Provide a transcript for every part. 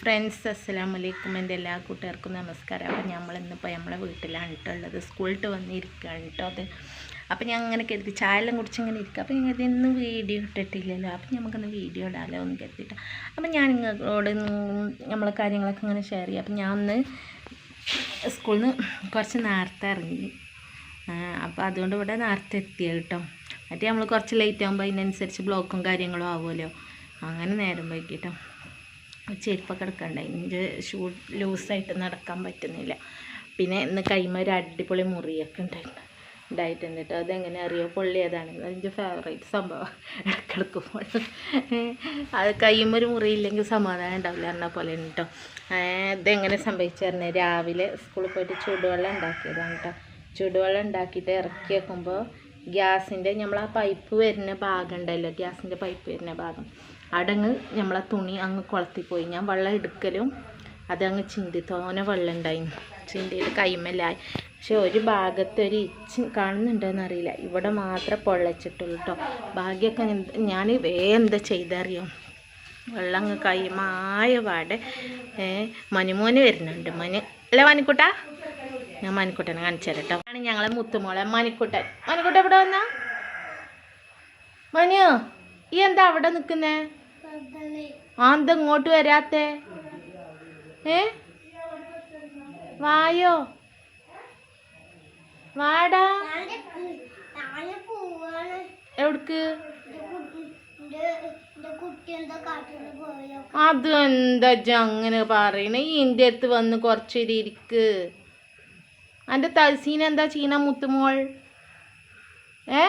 Friends അസ്സാം വലൈക്കും എന്റെ എല്ലാ കൂട്ടുകാർക്കും നമസ്കാരം. അപ്പം നമ്മൾ ഇന്നിപ്പോൾ നമ്മളെ വീട്ടിലാണ് കേട്ടോ ഉള്ളത്. സ്കൂളിട്ട് വന്നിരിക്കുകയാണ് കേട്ടോ അത്. അപ്പം ഞാൻ അങ്ങനെ കരുതി ചായയെല്ലാം കുടിച്ച് ഇങ്ങനെ ഇരിക്കുക അപ്പം ഞങ്ങൾ ഇന്ന് വീഡിയോ ഇട്ടിട്ടില്ലല്ലോ. അപ്പം നമുക്കൊന്ന് വീഡിയോ ഇടാമല്ലോ എന്ന് കരുതിയിട്ട് അപ്പം ഞാൻ നിങ്ങളോട് നമ്മളെ കാര്യങ്ങളൊക്കെ ഇങ്ങനെ ഷെയർ ചെയ്യാം. അപ്പം ഞാൻ ഒന്ന് സ്കൂളിൽ നിന്ന് കുറച്ച് നേരത്തെ ഇറങ്ങി. അപ്പോൾ അതുകൊണ്ട് ഇവിടെ നേരത്തെ എത്തിയ കേട്ടോ മറ്റേ നമ്മൾ കുറച്ച് ലേറ്റ് ആകുമ്പോൾ അതിനനുസരിച്ച് ബ്ലോക്കും കാര്യങ്ങളും ആവുമല്ലോ. അങ്ങനെ നേരം വൈകിട്ടോ ചെരുപ്പൊക്കെ എടുക്കണ്ട? എന്റെ ഷൂ ലൂസായിട്ട് നടക്കാൻ പറ്റുന്നില്ല. പിന്നെ ഇന്ന് കൈമ ഒരു അടിപൊളി മുറിയൊക്കെ ഉണ്ടായിരുന്നു. ഉണ്ടായിട്ടുണ്ട് കേട്ടോ അതെങ്ങനെ അറിയോ? പൊള്ളി പൊള്ളിയതാണ് അതെന്റെ ഫേവറേറ്റ് സംഭവം. ഇടക്കിടക്കുമ്പോൾ അത് കഴിയുമ്പോൾ ഒരു മുറിയില്ലെങ്കിൽ സമാധാനം ഉണ്ടാവില്ല എന്ന പോലെ കേട്ടോ ഇതെങ്ങനെ സംഭവിച്ചു പറഞ്ഞാൽ രാവിലെ സ്കൂളിൽ പോയിട്ട് ചൂടുവെള്ളം ഉണ്ടാക്കിയതാണ് കേട്ടോ ചൂടുവെള്ളം ഉണ്ടാക്കിയിട്ട് ഇറക്കി വെക്കുമ്പോൾ ഗ്യാസിന്റെ നമ്മൾ ആ പൈപ്പ് വരുന്ന ഭാഗം ഉണ്ടല്ലോ ഗ്യാസിന്റെ പൈപ്പ് വരുന്ന ഭാഗം. അടങ്ങ് നമ്മളെ തുണി അങ്ങ് കുളത്തിപ്പോയി. ഞാൻ വെള്ളം എടുക്കലും അതങ്ങ് ചിന്തി തോനെ വെള്ളം ഉണ്ടായി ചിന്തിയിട്ട് കൈമലായി. പക്ഷെ ഒരു ഭാഗത്ത് ഒരു ഇച്ച് കാണുന്നുണ്ടോയെന്ന് അറിയില്ല ഇവിടെ മാത്രം പൊള്ളച്ചിട്ടുള്ളൂ കേട്ടോ ഭാഗ്യമൊക്കെ ഞാൻ വേഗം എന്താ ചെയ്തറിയോ? വെള്ളം അങ്ങ് കൈമായ പാടെ മനുമോന് വരുന്നുണ്ട്. മനു അല്ലേ മനുക്കുട്ട ഞാൻ മനുക്കുട്ടനെ കാണിച്ചു തരാം കേട്ടോ ആണ് ഞങ്ങളെ മുത്തുമോളെ മനിക്കുട്ടൻ മനുക്കുട്ടൻ എവിടെ വന്നാ? മനു ഈ എന്താ അവിടെ നിൽക്കുന്നേ? ആന്ത ഇങ്ങോട്ട് വരാത്തേ? ഏ? വായോ? വാടാ? എവിടക്ക്? അത് എന്താ ഇജ്ജ് അങ്ങനെ പറയണേ? എന്റെ അടുത്ത് വന്ന് കുറച്ചൊരു എന്റെ തൽസീന എന്താ ചെയ്യുന്ന മുത്തുമോൾ? ഏ?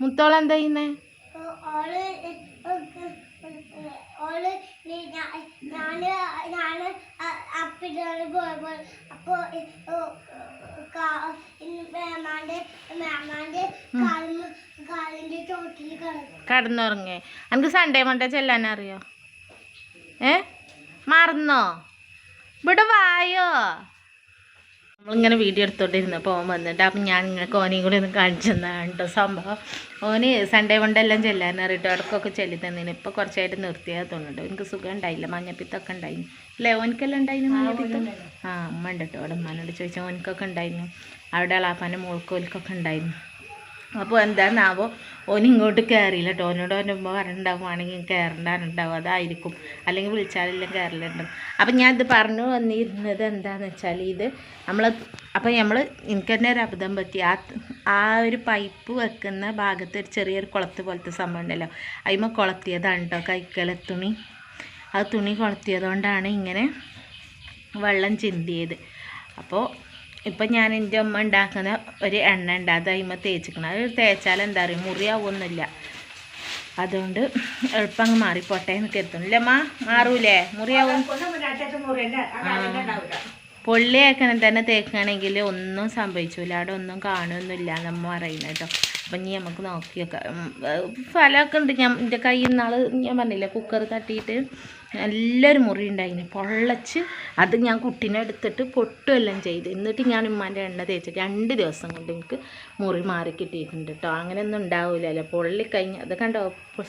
മുത്തോൾ എന്താ ചെയ്യുന്നേ? കടന്നുറങ്ങേ. എനിക്ക് സൺഡേ മണ്ടേ ചെല്ലാൻ അറിയോ? ഏ? മറന്നോ? ഇവിടെ വായോ? നമ്മളിങ്ങനെ വീഡിയോ എടുത്തോണ്ടിരുന്നപ്പോൾ ഓൻ വന്നിട്ട് അപ്പം ഞാൻ നിങ്ങൾക്ക് ഓനെയും കൂടി ഒന്ന് കാണിച്ചു തന്നാണ് സംഭവം. ഓന് സൺഡേ കൊണ്ടെല്ലാം ചെല്ലാൻ അറിയിട്ട് ഇടക്കൊക്കെ ചെല്ലി തന്നേന്. ഇപ്പോൾ കുറച്ചായിട്ട് നിർത്തിയാൽ തോന്നുന്നുണ്ട്. എനിക്ക് സുഖം ഉണ്ടായില്ല. മഞ്ഞപ്പിത്തൊക്കെ ഉണ്ടായിരുന്നു അല്ലേ ഓനിക്കെല്ലാം ഉണ്ടായിരുന്നു ആ അമ്മ ഉണ്ട് കേട്ടോ അവിടെ ഉമ്മാനോട് ചോദിച്ചാൽ ഓനിക്കൊക്കെ ഉണ്ടായിരുന്നു അവിടെ അളാപ്പാന്റെ മോൾക്കോൽക്കൊക്കെ ഉണ്ടായിരുന്നു അപ്പോൾ എന്താണെന്നാവോ ഓൻ ഇങ്ങോട്ട് കയറിയില്ല കേട്ടോ ഓനോട് ഓന്റെ ഉമ്മ പറഞ്ഞിട്ടുണ്ടാവുകയാണെങ്കിൽ കയറണ്ടാറുണ്ടാവും അതായിരിക്കും. അല്ലെങ്കിൽ വിളിച്ചാലെല്ലാം കയറലുണ്ടാവും അപ്പം ഞാൻ ഇത് പറഞ്ഞു വന്നിരുന്നത് എന്താണെന്ന് വെച്ചാൽ ഇത് നമ്മൾ അപ്പം നമ്മൾ എനിക്ക് തന്നെ ഒരു അബദ്ധം പറ്റി. ആ ആ ഒരു പൈപ്പ് വെക്കുന്ന ഭാഗത്ത് ഒരു ചെറിയൊരു കുളത്ത് പോലത്തെ സംഭവം ഉണ്ടല്ലോ. അതിമ കുളത്തിയതാണ് കേട്ടോ കൈക്കല തുണി. ആ തുണി കുളത്തിയതുകൊണ്ടാണ് ഇങ്ങനെ വെള്ളം ചിന്തിയത്. അപ്പോൾ ഇപ്പം ഞാൻ എന്റെ അമ്മ ഉണ്ടാക്കുന്ന ഒരു എണ്ണ ഉണ്ട്. അത് അതിമ തേച്ചിക്കണം അത് തേച്ചാൽ എന്താ പറയുക മുറിയാവൊന്നുമില്ല. അതുകൊണ്ട് എളുപ്പം അങ്ങ് മാറിപ്പോട്ടെ എന്ന് കരുതുന്നു. ഇല്ല അമ്മ മാറൂലേ? മുറിയാവും? പൊള്ളിയേക്കണം തന്നെ തേക്കുകയാണെങ്കിൽ ഒന്നും സംഭവിച്ചില്ല അവിടെ ഒന്നും കാണുമൊന്നുമില്ല എന്നമ്മ പറയുന്നത് കേട്ടോ. അപ്പം ഇനി നമുക്ക് നോക്കി നോക്കാം ഫലമൊക്കെ ഉണ്ട്. ഞാൻ എന്റെ കയ്യിൽ നിന്നാൾ ഞാൻ പറഞ്ഞില്ലേ കുക്കർ തട്ടിയിട്ട് നല്ലൊരു മുറി ഉണ്ടായിന്. പൊള്ളച്ച് അത് ഞാൻ കുട്ടീനെ എടുത്തിട്ട് പൊട്ടുമെല്ലാം ചെയ്ത്. എന്നിട്ട് ഞാൻ ഉമ്മാന്റെ എണ്ണ തേച്ചിട്ട് രണ്ട് ദിവസം കൊണ്ട് എനിക്ക് മുറി മാറി കിട്ടിയിട്ടുണ്ട് കേട്ടോ അങ്ങനെയൊന്നും ഉണ്ടാവില്ലല്ലോ പൊള്ളി കഴിഞ്ഞ് അത് കണ്ടോ?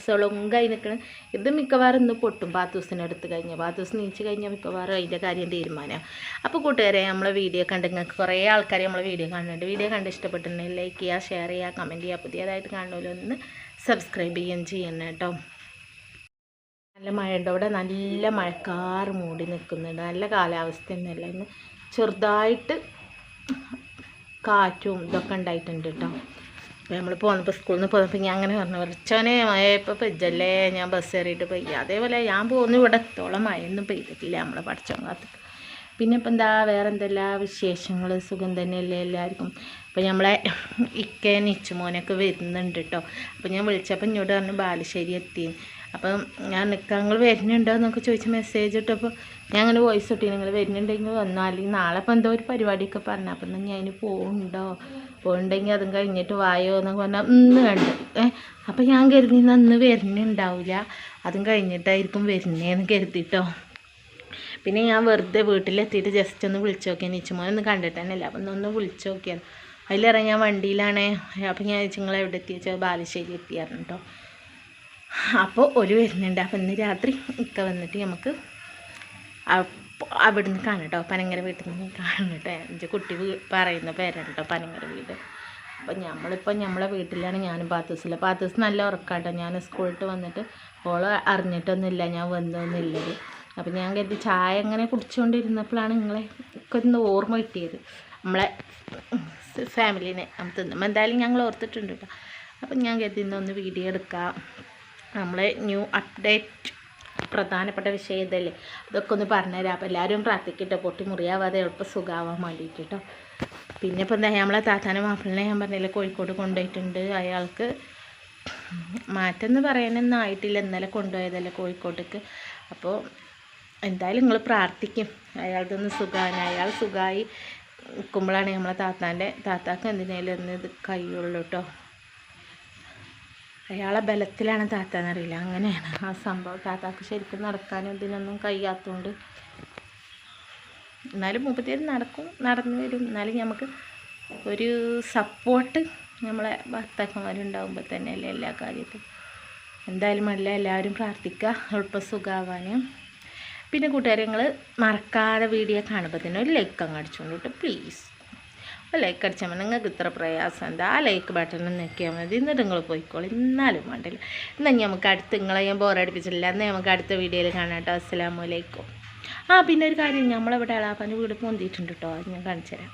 സുളങ്കായി നിൽക്കണം ഇത് മിക്കവാറും ഇന്ന് പൊട്ടും. പാത്തൂസിനെ എടുത്ത് കഴിഞ്ഞാൽ പാത്തൂസ് നീച്ച് കഴിഞ്ഞാൽ മിക്കവാറും അതിന്റെ കാര്യം തീരുമാനമാണ് അപ്പോൾ കൂട്ടുകാരെ നമ്മളെ വീഡിയോ കണ്ട് നിങ്ങൾക്ക് കുറേ ആൾക്കാർ നമ്മളെ വീഡിയോ കാണുന്നുണ്ട്. വീഡിയോ കണ്ട് ഇഷ്ടപ്പെട്ടിട്ടുണ്ടെങ്കിൽ ലൈക്ക് ചെയ്യുക ഷെയർ ചെയ്യുക കമന്റ് ചെയ്യുക. പുതിയതായിട്ട് കാണുമല്ലോ ഒന്ന് സബ്സ്ക്രൈബ് ചെയ്യുകയും ചെയ്യണം കേട്ടോ നല്ല മഴയുണ്ട്. അവിടെ നല്ല മഴക്കാറ് മൂടി നിൽക്കുന്നുണ്ട്. നല്ല കാലാവസ്ഥ തന്നെയല്ല. ഇന്ന് ചെറുതായിട്ട് കാറ്റും ഇതൊക്കെ ഉണ്ടായിട്ടുണ്ട് കേട്ടോ. അപ്പോൾ നമ്മൾ പോന്നപ്പോൾ സ്കൂളിൽ നിന്ന് പോന്നപ്പോൾ ഞാൻ അങ്ങനെ പറഞ്ഞു. കുറച്ചോനെ മഴ ഇപ്പോൾ പെജ്ജല്ലേ ഞാൻ ബസ് കയറിയിട്ട് പെയ്യ. അതേപോലെ ഞാൻ പോകുന്നു ഇവിടെ എത്തോളം മഴയൊന്നും പെയ്തിട്ടില്ല നമ്മളെ പഠിച്ചോ കാത്ത്. പിന്നെ ഇപ്പം എന്താ? വേറെ എന്തെല്ലാം വിശേഷങ്ങൾ സുഖം തന്നെയല്ലേ എല്ലാവർക്കും? അപ്പോൾ നമ്മളെ ഇക്കേ നിച്ചുമോനൊക്കെ വരുന്നുണ്ട് കേട്ടോ. അപ്പോൾ ഞാൻ വിളിച്ചപ്പോൾ ഇങ്ങോട്ട് പറഞ്ഞു ബാലുശ്ശേരി എത്തി അപ്പം ഞാൻ നിൽക്കാം നിങ്ങൾ വരുന്നുണ്ടോ എന്നൊക്കെ ചോദിച്ച് മെസ്സേജ് ഇട്ടപ്പോൾ ഞാൻ അങ്ങനെ വോയിസ് ഇട്ടി നിങ്ങൾ വരുന്നുണ്ടെങ്കിൽ വന്നാൽ നാളെ അപ്പം എന്തോ ഒരു പരിപാടിയൊക്കെ പറഞ്ഞു അപ്പം എന്നാൽ ഞാൻ പോകുന്നുണ്ടോ പോകുന്നുണ്ടെങ്കിൽ അതും കഴിഞ്ഞിട്ട് വായോ? എന്നൊക്കെ പറഞ്ഞാൽ ഇന്ന് കണ്ട് ഏഹ് അപ്പം ഞാൻ കരുതി അന്ന് വരുന്നുണ്ടാവില്ല അതും കഴിഞ്ഞിട്ടായിരിക്കും വരുന്നതെന്ന് കരുതിട്ടോ. പിന്നെ ഞാൻ വെറുതെ വീട്ടിലെത്തിയിട്ട് ജസ്റ്റ് ഒന്ന് വിളിച്ചു നോക്കിയാൽ നിച്ചുമോനൊന്ന് കണ്ടിട്ട് തന്നെയല്ല അപ്പം ഒന്ന് വിളിച്ചു നോക്കിയാൽ അതിലിറങ്ങി ഞാൻ വണ്ടിയിലാണേ അപ്പം ഞാൻ ചോദിച്ചു നിങ്ങൾ എവിടെ എത്തി വെച്ചാൽ ബാലുശ്ശേരി എത്തിയായിരുന്നു കേട്ടോ അപ്പോൾ ഒരു വരുന്നുണ്ട്. അപ്പോൾ ഇന്ന് രാത്രി ഇക്ക വന്നിട്ട് നമുക്ക് അവിടുന്ന് കാണും കേട്ടോ പനങ്ങര വീട്ടിൽ നിന്ന് കാണട്ടോ എന്റെ കുട്ടി പറയുന്ന പേരാണ് കേട്ടോ പനങ്ങര വീട്. അപ്പം നമ്മളിപ്പോൾ നമ്മളെ വീട്ടിലാണ് ഞാനും പാത്തൂസില്ല പാത്തൂസ് നല്ല ഉറക്കാട്ടോ ഞാൻ സ്കൂളിട്ട് വന്നിട്ട് ഓൾ അറിഞ്ഞിട്ടൊന്നുമില്ല. ഞാൻ വന്നൊന്നുമില്ലത്. അപ്പം ഞാൻ കരുതി ചായ അങ്ങനെ കുടിച്ചുകൊണ്ടിരുന്നപ്പോഴാണ് നിങ്ങളെ ഒക്കെ ഒന്ന് ഓർമ്മ കിട്ടിയത്. നമ്മളെ ഫാമിലീനെ തിന്നുമ്പോൾ. എന്തായാലും ഞങ്ങൾ ഓർത്തിട്ടുണ്ട് കേട്ടോ അപ്പം ഞാൻ കരുതി ഇന്നൊന്ന് വീഡിയോ എടുക്കാം. നമ്മളെ ന്യൂ അപ്ഡേറ്റ് പ്രധാനപ്പെട്ട വിഷയം ഇതല്ലേ? അതൊക്കെ ഒന്ന് പറഞ്ഞുതരാം. അപ്പോൾ എല്ലാവരും പ്രാർത്ഥിക്കട്ടെ. പൊട്ടി മുറിയാവാതെ എളുപ്പം സുഖാവാൻ വേണ്ടിയിട്ട് കേട്ടോ. പിന്നെ ഇപ്പോൾ എന്താ നമ്മളെ താത്താനെ മാപ്പിളിനെ ഞാൻ പറഞ്ഞില്ല കോഴിക്കോട് കൊണ്ടുപോയിട്ടുണ്ട്. അയാൾക്ക് മാറ്റം എന്ന് പറയാനൊന്നും ആയിട്ടില്ല. ഇന്നലെ കൊണ്ടുപോയതല്ലേ കോഴിക്കോട്ടേക്ക്. അപ്പോൾ എന്തായാലും നിങ്ങൾ പ്രാർത്ഥിക്കും. അയാൾക്കൊന്ന് സുഖമാണ്. അയാൾ സുഖമായി നിൽക്കുമ്പോഴാണ് നമ്മളെ താത്താന്റെ താത്താക്ക് എന്തിനേലും ഒന്ന് ഇത് കഴിയുള്ളൂ കേട്ടോ. അയാളെ ബലത്തിലാണ് താത്ത താത്താന്നറിയില്ല. അങ്ങനെയാണ് ആ സംഭവം. താത്താക്ക് ശരിക്കും നടക്കാനും ഇതിനൊന്നും കഴിയാത്തതുകൊണ്ട് എന്നാലും മുപ്പത്തേര് നടക്കും നടന്നു വരും. എന്നാലും നമുക്ക് ഒരു സപ്പോർട്ട് നമ്മളെ ഭർത്താക്കന്മാരുണ്ടാകുമ്പോൾ തന്നെയല്ലേ എല്ലാ കാര്യത്തിലും എന്തായാലും അല്ല എല്ലാവരും പ്രാർത്ഥിക്കുക എളുപ്പം സുഖമാവാനും പിന്നെ കൂട്ടുകാരെ നിങ്ങൾ മറക്കാതെ വീഡിയോ കാണുമ്പോൾ തന്നെ ഒരു ലൈക്ക് അങ്ങ് അടിച്ചുകൊണ്ട് കേട്ടോ പ്ലീസ് ലൈക്ക് അടിച്ചാൽ നിങ്ങൾക്ക് ഇത്ര പ്രയാസം എന്താ? ആ ലൈക്ക് ബട്ടൺ നോക്കിയാൽ മതി. എന്നിട്ട് നിങ്ങൾ പോയിക്കോളൂ. എന്നാലും വേണ്ടില്ല. എന്നാൽ നമുക്ക് അടുത്ത് നിങ്ങളെ ഞാൻ ബോറടിപ്പിച്ചില്ല എന്നാൽ നമുക്ക് അടുത്ത വീഡിയോയിൽ കാണാം കേട്ടോ. അസ്സലാമലൈക്കും ആ പിന്നെ ഒരു കാര്യം. നമ്മളിവിടെ എളാപ്പാന്റെ വീട് പൊന്തിയിട്ടുണ്ട് കേട്ടോ. അത് ഞാൻ കാണിച്ചു തരാം.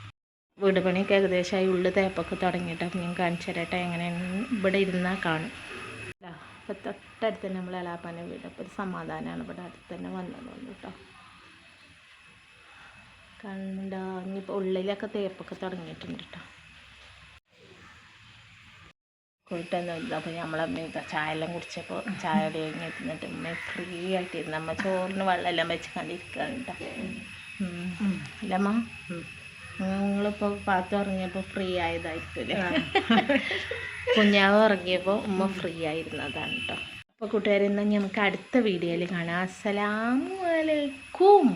വീട് പണിയൊക്കെ ഏകദേശമായി ഉള്ളു തേപ്പൊക്കെ തുടങ്ങിയിട്ട്. അപ്പം ഞാൻ കാണിച്ചു തരാട്ടെ എങ്ങനെയാണ് ഇവിടെ ഇരുന്നാൽ കാണും അപ്പോൾ തൊട്ടടുത്ത് തന്നെ നമ്മൾ എളാപ്പാന്റെ വീട്. അപ്പോൾ ഒരു സമാധാനമാണ് ഇവിടെ അടുത്ത് തന്നെ വന്നതുകൊണ്ട് കേട്ടോ. കണ്ടോ ഇനിയിപ്പോൾ ഉള്ളിലൊക്കെ തേപ്പൊക്കെ തുടങ്ങിയിട്ടുണ്ട് കേട്ടോ. കൂട്ടൊന്നുമില്ല അപ്പോൾ നമ്മളമ്മ ചായ എല്ലാം കുടിച്ചപ്പോൾ ചായ കഴിഞ്ഞ് ഇരുന്നിട്ട് ഉമ്മ ഫ്രീ ആയിട്ടിരുന്നു അമ്മ ചോറിന് വെള്ളമെല്ലാം വെച്ച് കണ്ടിരിക്കുകയാണ് കേട്ടോ. അല്ലമ്മ നിങ്ങളിപ്പോൾ പാത്ത് ഉറങ്ങിയപ്പോൾ ഫ്രീ ആയതായിരിക്കും കുഞ്ഞാവ് ഉറങ്ങിയപ്പോൾ ഉമ്മ ഫ്രീ ആയിരുന്നതാണ് കേട്ടോ. അപ്പോൾ കൂട്ടുകാരെ നമുക്ക് അടുത്ത വീഡിയോയിൽ കാണാം. അസ്സലാമു അലൈക്കും.